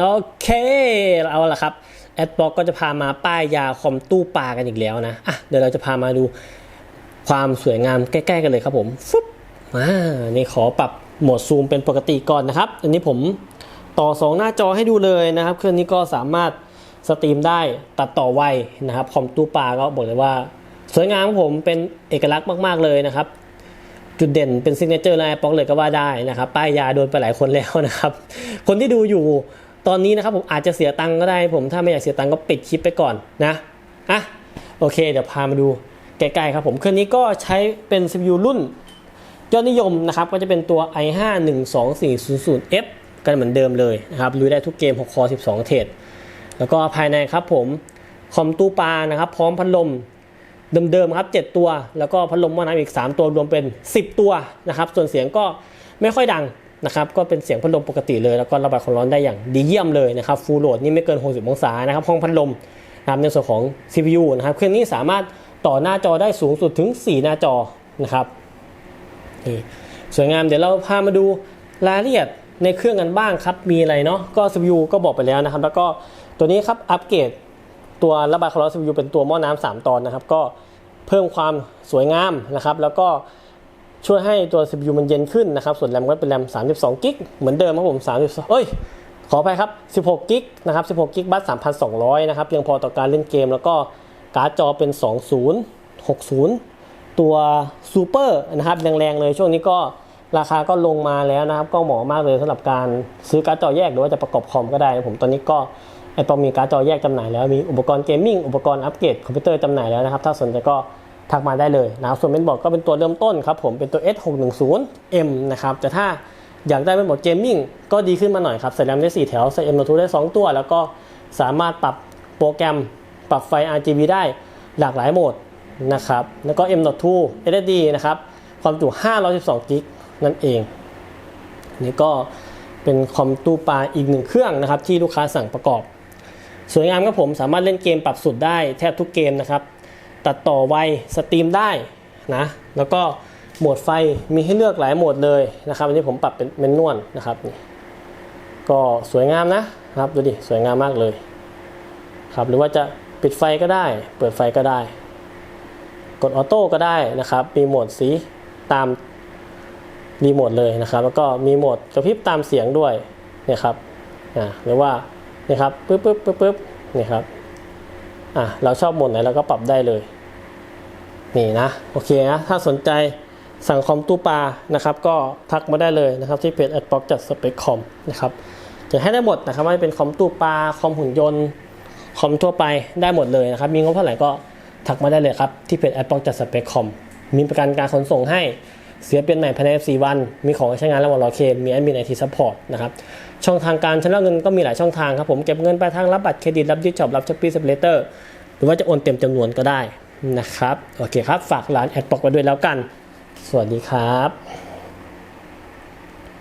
โอเค เอาละครับแอดบ็อกก็จะพามาป้ายยาคอมตู้ปลากันอีกแล้วนะอะเดี๋ยวเราจะพามาดูความสวยงามใกล้ๆกันเลยครับผมฟึบมานี่ขอปรับโหมดซูมเป็นปกติก่อนนะครับ อันนี้ผมต่อ 2 หน้าจอให้ดูเลยนะครับ เครื่องนี้ก็สามารถสตรีมได้ตัดต่อไวนะครับคอมตู้ปลาก็บอกเลยว่า สวยงามครับผมเป็นเอกลักษณ์มาก ๆเลยนะครับ จุดเด่นเป็นซิกเนเจอร์และแอปป๊อกเลยก็ว่าได้นะครับ ป้ายยาโดนไปหลายคนแล้วนะครับ คนที่ดูอยู่ ตอนนี้นะครับผมอาจจะเสียตังก็ได้ผมถ้าไม่อยากเสียตังก็ปิดคลิปไปก่อนนะอะโอเค เดี๋ยวพามาดูใกล้ๆครับผมเครื่องนี้ก็ใช้เป็น CPU รุ่นยอดนิยมนะครับก็จะเป็นตัว i5 12400F กันเหมือนเดิมเลยนะครับลุยได้ทุกเกม 6 คอ 12 เทรดแล้วก็ภายในครับผมคอมตู้ปลานะครับพร้อมพัดลมเดิมๆครับ 7 ตัว แล้วก็พัดลมหม้อน้ำอีก 3 ตัวรวมเป็น 10 ตัวนะครับ ส่วนเสียงก็ไม่ค่อยดัง นะครับก็เป็นเสียงพัดลมปกติเลย แล้วก็ระบายความร้อนได้อย่างดีเยี่ยมเลยนะครับฟูลโหลดนี่ไม่เกิน 60 องศานะครับห้องพัดลมนะครับในส่วนของ CPU นะครับเครื่องนี้สามารถต่อหน้าจอได้สูงสุดถึง 4 หน้าจอนะครับนี่สวยงามเดี๋ยวเราพามาดูรายละเอียดในเครื่องกันบ้างครับ มีอะไรเนาะก็ CPU ก็บอกไปแล้วนะครับ แล้วก็ตัวนี้ครับอัปเกรดตัวระบายความร้อน CPU เป็นตัวหม้อน้ำ3 ตอนนะครับ ก็เพิ่มความสวยงามนะครับ แล้วก็ ช่วยให้ตัว CPU มันเย็นขึ้นนะครับ ส่วนแรมก็เป็นแรม 32 กิกเหมือนเดิมครับผม 32 เอ้ย ขอไปครับ 16 กิกนะครับ 16 กิกบัต3,200 นะครับ เพียงพอต่อการเล่นเกม แล้วก็การ์ดจอเป็น 2060 ตัวซูเปอร์นะครับ แรงๆ เลย ช่วงนี้ก็ราคาก็ลงมาแล้วนะครับ ก็เหมาะมากเลยสำหรับการซื้อการ์ดจอแยกหรือว่าจะประกอบคอมก็ได้นะผม ตอนนี้ก็ไอปอมีการ์ดจอแยกจำหน่ายแล้ว มีอุปกรณ์เกมมิ่ง อุปกรณ์อัปเกรดคอมพิวเตอร์จำหน่ายแล้วนะครับ ถ้าสนใจก็ ทักมาได้เลยนะส่วนเมนบอร์ดก็เป็นตัวเริ่มต้นครับผมเป็นตัว S610M นะครับแต่ถ้าอยากได้เป็นบอร์ดเกมมิ่งก็ดีขึ้นมาหน่อยครับใส่แรมได้ 4 แถวใส่ M.2 ได้ 2 ตัว แล้วก็สามารถปรับโปรแกรม ปรับไฟ RGB ได้หลากหลายโหมดนะครับแล้วก็ M.2 SSD นะครับความจุ 512กิกนั่นเองนี่ก็เป็นคอมตู้ปลาอีกหนึ่งเครื่องนะครับที่ลูกค้าสั่งประกอบ สวยงามครับผมสามารถเล่นเกมปรับสุดได้แทบทุกเกมนะครับ ตัดต่อไวสตรีมได้นะแล้วก็โหมดไฟมีให้เลือกหลายโหมดเลยนะครับอันนี้ผมปรับเป็นเมนนวลนะครับนี่ก็สวยงามนะครับดูดิสวยงามมากเลยครับหรือว่าจะปิดไฟก็ได้ เปิดไฟก็ได้ กดออโต้ก็ได้นะครับ มีโหมดสีตามรีโมทเลยนะครับ แล้วก็มีโหมดกระพริบตามเสียงด้วยเนี่ยครับอ่าหรือว่านี่ครับปึ๊บปึ๊บปึ๊บปึ๊บนี่ครับ อะเราชอบหมดไหนเราก็ปรับได้เลยนี่นะโอเคนะถ้าสนใจสั่งคอมตู้ปลานะครับ ก็ทักมาได้เลยนะครับที่เพจแอดบ็อกจัดสเปคคอมนะครับจะให้ได้หมดนะครับไม่เป็นคอมตู้ปลาคอมหุ่นยนต์คอมทั่วไปได้หมดเลยนะครับ มีงบเท่าไหร่ก็ทักมาได้เลยครับที่เพจแอดบ็อกจัดสเปคคอมมีประกันการขนส่งให้ เสียเป็นใหม่ภายใน 4 วัน มีของใช้งานระหว่างรอเคลมมีแอดมินไอทีซัพพอร์ตนะครับช่องทางการชำระเงินก็มีหลายช่องทางครับผมเก็บเงินปลายทางรับบัตรเครดิตรับดิจิทัลรับช็อปปี้สเปเลเตอร์หรือว่าจะโอนเต็มจำนวนก็ได้นะครับโอเคครับฝากร้านแอดบอกไว้ด้วยแล้วกัน สวัสดีครับ